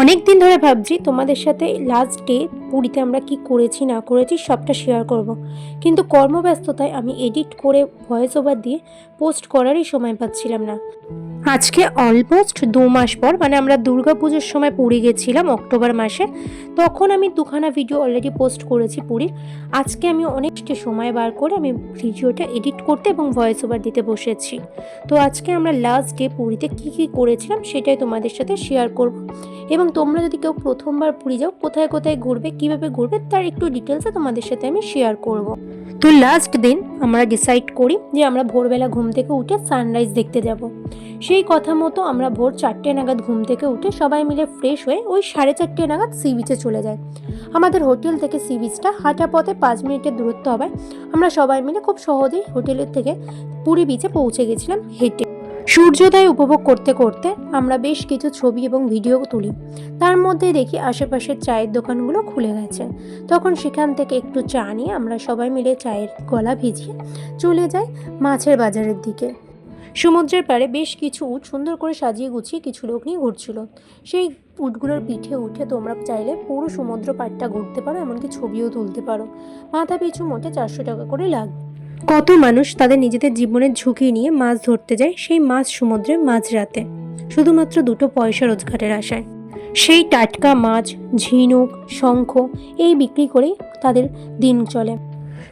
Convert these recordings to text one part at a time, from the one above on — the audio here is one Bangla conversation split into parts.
অনেক দিন ধরে ভাবছি তোমাদের সাথে লাস্ট ডে পুরীতে আমরা কি করেছি, না করেছি সবটা শেয়ার করব। কিন্তু কর্মব্যস্ততায় আমি এডিট করে ভয়েস ওভার দিয়ে পোস্ট করারই সময় পাচ্ছিলাম না। আজকে অলমোস্ট দু মাস পর মানে আমরা দুর্গা পুজোর সময় পুরী গেছিলাম অক্টোবর মাসে, তখন আমি দুখানা ভিডিও অলরেডি পোস্ট করেছি পুরীর। আজকে আমি অনেকটা সময় বার করে আমি ভিডিওটা এডিট করতে এবং ভয়েস ওভার দিতে বসেছি। তো আজকে আমরা লাস্ট ডে পুরীতে কী কী করেছিলাম সেটাই তোমাদের সাথে শেয়ার করব। এবং তোমরা যদি কেউ প্রথমবার পুরী যাও, কোথায় কোথায় ঘুরবে, কীভাবে ঘুরবে, তার একটু ডিটেলসে তোমাদের সাথে আমি শেয়ার করব। তো লাস্ট দিন আমরা ডিসাইড করি যে আমরা ভোরবেলা ঘুম থেকে উঠে সানরাইজ দেখতে যাব। সেই কথা মতো আমরা ভোর চারটে নাগাদ ঘুম থেকে উঠে সবাই মিলে ফ্রেশ হয়ে ওই সাড়ে চারটে নাগাদ সি বিচে চলে যায় আমাদের হোটেল থেকে সি বিচটা হাঁটা পথে পাঁচ মিনিটের দূরত্ব হবায় আমরা সবাই মিলে খুব সহজেই হোটেলের থেকে পুরী বিচে পৌঁছে গেছিলাম হেঁটে। সূর্যোদয় উপভোগ করতে করতে আমরা বেশ কিছু ছবি এবং ভিডিও তুলি। তার মধ্যে দেখি আশেপাশের চায়ের দোকানগুলো খুলে গেছে। তখন সেখান থেকে একটু চা নিয়ে আমরা সবাই মিলে চায়ের গলা ভিজিয়ে চলে যাই মাছের বাজারের দিকে। সমুদ্রের পাড়ে বেশ কিছু উট সুন্দর করে সাজিয়ে গুছিয়ে কিছু লোক নিয়ে ঘুরছিল। সেই উটগুলোর পিঠে উঠে তোমরা চাইলে পুরো সমুদ্র পাড়টা ঘুরতে পারো, এমনকি ছবিও তুলতে পারো। মাথা পিছু মোটে চারশো টাকা করে লাগবে। কত মানুষ তাদের নিজেদের জীবনের ঝুঁকি নিয়ে মাছ ধরতে যায় সেই মাছ সমুদ্রে মাঝরাতে, শুধুমাত্র দুটো পয়সা রোজগারের আশায়। সেই টাটকা মাছ, ঝিনুক, শঙ্খ, এই বিক্রি করেই তাদের দিন চলে।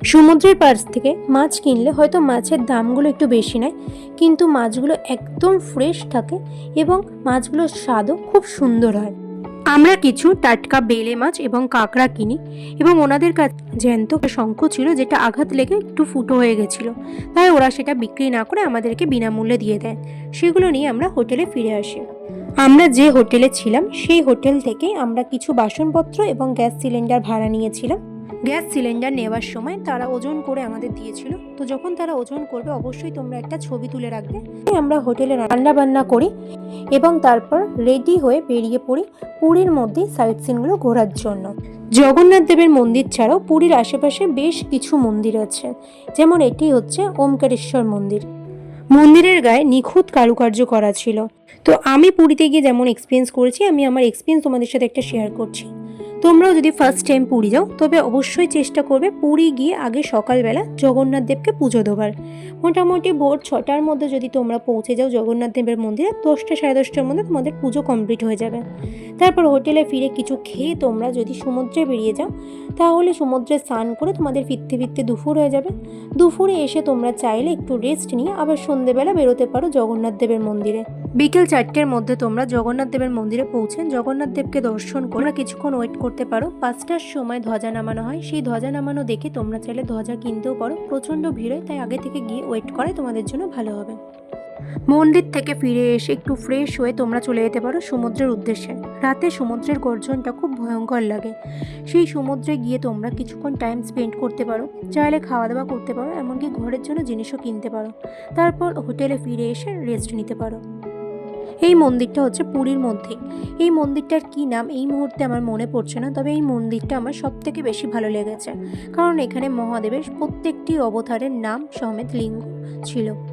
সমুদ্রের পাশ থেকে মাছ কিনলে হয়তো মাছের দামগুলো একটু বেশি নেয়, কিন্তু মাছগুলো একদম ফ্রেশ থাকে এবং মাছগুলোর স্বাদও খুব সুন্দর হয়। আমরা কিছু টাটকা বেলে মাছ এবং কাঁকড়া কিনি এবং ওনাদের কাছে জ্যান্ত শঙ্খ ছিল যেটা আঘাত লেগে একটু ফুটো হয়ে গেছিল। তাই ওরা সেটা বিক্রি না করে আমাদেরকে বিনামূল্যে দিয়ে দেয়। সেগুলো নিয়ে আমরা হোটেলে ফিরে আসি। আমরা যে হোটেলে ছিলাম, সেই হোটেল থেকে আমরা কিছু বাসনপত্র এবং গ্যাস সিলিন্ডার ভাড়া নিয়েছিলাম। গ্যাস সিলিন্ডার নেওয়ার সময় তারা ওজন করে আমাদের দিয়েছিল। তো যখন তারা ওজন করবে, অবশ্যই তোমরা একটা ছবি তুলে রাখবে। আমরা হোটেলে রান্না বান্না করি এবং তারপর রেডি হয়ে বেরিয়ে পড়ি পুরীর মধ্যেই সাইট সিনগুলো ঘোরার জন্য। জগন্নাথ দেবের মন্দির ছাড়াও পুরীর আশেপাশে বেশ কিছু মন্দির আছে। যেমন এটি হচ্ছে ওমকারেশ্বর মন্দির। মন্দিরের গায়ে নিখুঁত কারুকার্য করা ছিল। তো আমি পুরীতে গিয়ে যেমন এক্সপিরিয়েন্স করেছি, আমি আমার এক্সপিরিয়েন্স তোমাদের সাথে একটা শেয়ার করছি। তোমরাও যদি ফার্স্ট টাইম পুরী যাও, তবে অবশ্যই চেষ্টা করবে পুরী গিয়ে আগে সকালবেলা জগন্নাথ দেবকে পুজো দেবার মোটামুটি ভোর ছটার মধ্যে যদি তোমরা পৌঁছে যাও জগন্নাথ দেবের মন্দিরে, দশটা সাড়ে দশটার মধ্যে তোমাদের পুজো কমপ্লিট হয়ে যাবে। তারপর হোটেলে ফিরে কিছু খেয়ে তোমরা যদি সমুদ্রে বেরিয়ে যাও, তাহলে সমুদ্রে স্নান করে তোমাদের ফিরতে ফিরতে দুপুর হয়ে যাবে। দুপুরে এসে তোমরা চাইলে একটু রেস্ট নিয়ে আবার সন্ধেবেলা বেরোতে পারো জগন্নাথ দেবের মন্দিরে। বিকেল চারটের মধ্যে তোমরা জগন্নাথ দেবের মন্দিরে পৌঁছেন। জগন্নাথ দেবকে দর্শন করে কিছুক্ষণ ওয়েট করতে পারো। পাঁচটার সময় ধ্বজা নামানো হয়। সেই ধ্বজা নামানো দেখে তোমরা চাইলে ধ্বজা কিনতেও পারো। প্রচণ্ড ভিড় হয়, তাই আগে থেকে গিয়ে ওয়েট করে, তোমাদের জন্য ভালো হবে। মন্দির থেকে ফিরে এসে একটু ফ্রেশ হয়ে তোমরা চলে যেতে পারো সমুদ্রের উদ্দেশ্যে। রাতে সমুদ্রের গর্জনটা খুব ভয়ঙ্কর লাগে। সেই সমুদ্রে গিয়ে তোমরা কিছুক্ষণ টাইম স্পেন্ড করতে পারো। চাইলে খাওয়া দাওয়া করতে পারো, এমনকি ঘরের জন্য জিনিসও কিনতে পারো। তারপর হোটেলে ফিরে এসে রেস্ট নিতে পারো। এই মন্দিরটা হচ্ছে পুরীর মধ্যে। এই মন্দিরটার কি নাম এই মুহূর্তে আমার মনে পড়ছে না, তবে এই মন্দিরটা আমার সব থেকে বেশি ভালো লেগেছে। কারণ এখানে মহাদেবের প্রত্যেকটি অবতারের নাম সমেত লিঙ্গ ছিল।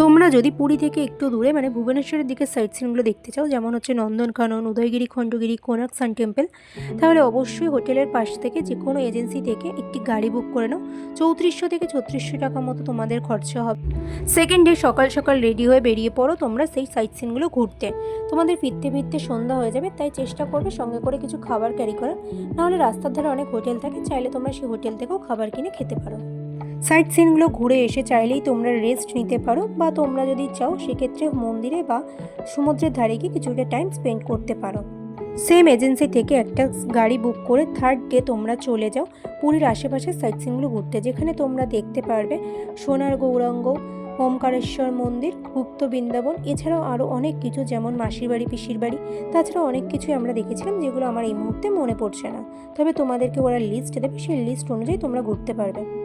তোমরা যদি পুরী থেকে একটু দূরে মানে ভুবনেশ্বরের দিকে সাইট সিনগুলো দেখতে চাও, যেমন হচ্ছে নন্দনকানন, উদয়গিরি, খণ্ডগিরি কোনার্ক সান টেম্পল, তাহলে অবশ্যই হোটেলের পাশ থেকে যে কোনো এজেন্সি থেকে একটি গাড়ি বুক করে নাও। চৌত্রিশশো থেকে ছত্রিশশো টাকা মতো তোমাদের খরচা হবে। সেকেন্ড ডে সকাল সকাল রেডি হয়ে বেরিয়ে পড়ো তোমরা সেই সাইট সিনগুলো ঘুরতে। তোমাদের ফিরতে ফিরতে সন্ধ্যা হয়ে যাবে, তাই চেষ্টা করবে সঙ্গে করে কিছু খাবার ক্যারি করার। নাহলে রাস্তার ধারে অনেক হোটেল থাকে, চাইলে তোমরা সেই হোটেল থেকেও খাবার কিনে খেতে পারো। সাইট সিনগুলো ঘুরে এসে চাইলেই তোমরা রেস্ট নিতে পারো বা তোমরা যদি চাও সেক্ষেত্রে মন্দিরে বা সমুদ্রের ধারে গিয়ে কিছুটা টাইম স্পেন্ড করতে পারো। সেম এজেন্সি থেকে একটা গাড়ি বুক করে থার্ড ডে তোমরা চলে যাও পুরীর আশেপাশে সাইট সিনগুলো ঘুরতে, যেখানে তোমরা দেখতে পারবে সোনার গৌরাঙ্গ, ওমকারেশ্বর মন্দির, গুপ্ত বৃন্দাবন, এছাড়াও আরও অনেক কিছু যেমন মাসির বাড়ি, পিসির বাড়ি তাছাড়াও অনেক কিছুই আমরা দেখেছিলাম যেগুলো আমার এই মুহূর্তে মনে পড়ছে না। তবে তোমাদেরকে ওরা লিস্ট দেবে, সেই লিস্ট অনুযায়ী তোমরা ঘুরতে পারবে।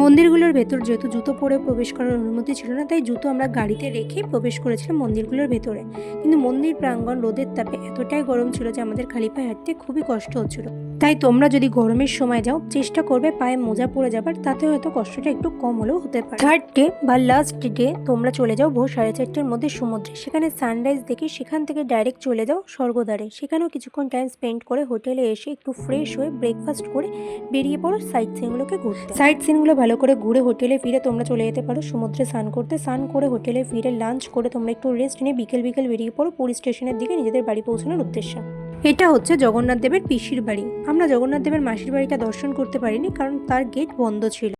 মন্দিরগুলোর ভেতর যেহেতু জুতো পরে প্রবেশ করার অনুমতি ছিল না, তাই জুতো আমরা গাড়িতে রেখে প্রবেশ করেছিলাম মন্দিরগুলোর ভেতরে। কিন্তু মন্দির প্রাঙ্গণ রোদের তাপে এতটাই গরম ছিল যে আমাদের খালি পায়ে হাঁটতে খুবই কষ্ট হচ্ছিল। তাই তোমরা যদি গরমের সময় যাও, চেষ্টা করবে পায়ে মোজা পরে যাবার, তাতে হয়তো কষ্টটা একটু কম হলেও হতে পারে। থার্ড ডে বা লাস্ট ডে তোমরা চলে যাও ভোর সাড়ে চারটের মধ্যে সমুদ্রে। সেখানে সানরাইজ দেখে সেখান থেকে ডাইরেক্ট চলে যাও স্বর্গদ্বারে। সেখানেও কিছুক্ষণ টাইম স্পেন্ড করে হোটেলে এসে একটু ফ্রেশ হয়ে ব্রেকফাস্ট করে বেরিয়ে পড়ো সাইট সিনগুলোকে ঘুরতে। সাইট সিনগুলো ভালো করে ঘুরে হোটেলে ফিরে তোমরা চলে যেতে পারো সমুদ্রে স্নান করতে। স্নান করে হোটেলে ফিরে লাঞ্চ করে তোমরা একটু রেস্ট নিয়ে বিকেল বিকেল বেরিয়ে পড়ো। পুরী স্টেশনের দিকে নিজেদের বাড়ি পৌঁছানোর উদ্দেশ্যে। এটা হচ্ছে জগন্নাথ দেবের পিসির বাড়ি। আমরা জগন্নাথ দেবের মাসির বাড়িটা দর্শন করতে পারিনি কারণ তার গেট বন্ধ ছিল।